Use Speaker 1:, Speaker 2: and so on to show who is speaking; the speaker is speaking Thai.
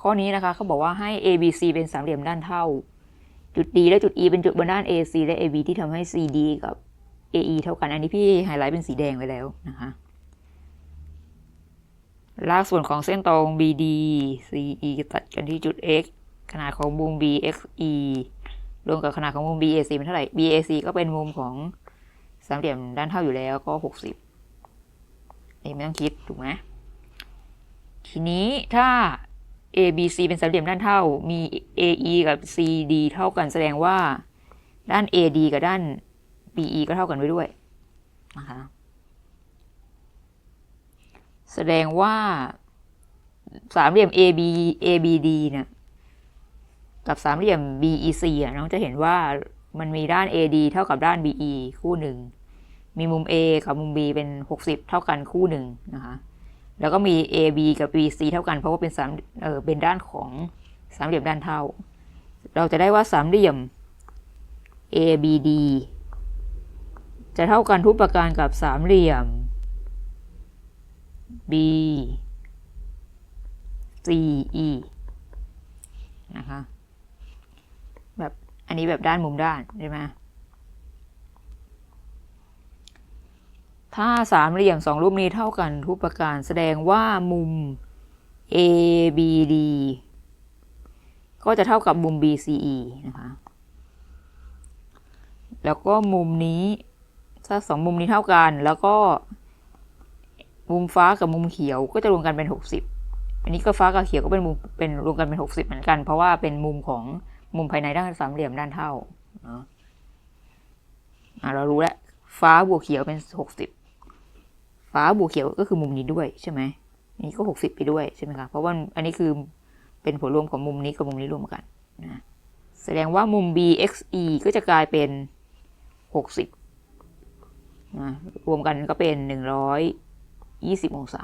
Speaker 1: ข้อนี้นะคะเขาบอกว่าให้ A B C เป็นสามเหลี่ยมด้านเท่า จุด D และจุด E เป็นจุดบนด้าน AC และ AB ที่ทำให้ CD กับ AE เท่ากัน อันนี้พี่ไฮไลท์เป็นสีแดงไว้แล้วนะคะรากส่วนของเส้นตรง BD CE ตัดกันที่จุด X ขนาดของมุม BXE รวมกับขนาดของมุม BAC เป็นเท่าไหร่ BAC ก็เป็นมุมของสามเหลี่ยมด้านเท่าอยู่แล้วก็หกสิบนี่ไม่ต้องคิด ถูกไหมทีนี้ถ้า ABC เป็นสามเหลี่ยมด้านเท่า มี AE กับ CD เท่ากันแสดงว่าด้าน AD กับด้าน BE ก็เท่ากันไว้ด้วยนะคะแสดงว่าสามเหลี่ยม AB ABD เนี่ยกับสามเหลี่ยม BEC อะน้องจะเห็นว่ามันมีด้าน AD เท่ากับด้าน BE คู่หนึ่ง มีมุม A กับมุม B เป็น 60 เท่ากันคู่หนึ่งนะคะ แล้วก็มี AB กับ BC เท่ากัน เพราะว่าเป็นสามเออเป็นด้านของสามเหลี่ยมด้านเท่า เราจะได้ว่าสามเหลี่ยม ABD จะเท่ากันทุกประการกับสามเหลี่ยม B CE นะคะ แบบ อันนี้แบบด้านมุมด้านใช่ไหม ถ้าสามเหลี่ยมสองรูปนี้เท่ากันทุกประการแสดงว่ามุม ABD ก็จะเท่ากับมุม BCE นะคะ แล้วก็มุมนี้ถ้าสองมุมนี้เท่ากัน แล้วก็ มุมฟ้ากับมุมเขียวก็จะรวมกันเป็น 60 อันนี้ก็ฟ้ากับเขียวก็เป็นมุมเป็นรวมกันเป็น 60 เหมือนกัน เพราะว่าเป็นมุมของมุมภายในด้านสามเหลี่ยมด้านเท่าเนาะเรารู้แล้วฟ้าบวกเขียวเป็น 60 ฟ้าบวกเขียวก็คือมุมนี้ด้วยใช่ไหมอันนี้ก็ 60 ไปด้วยใช่ไหมคะเพราะว่าอันนี้คือเป็นผลรวมของมุมนี้กับมุมนี้รวมกันนะแสดงว่ามุม BXE ก็จะกลายเป็น 60นะรวมกันก็เป็น 120 องศา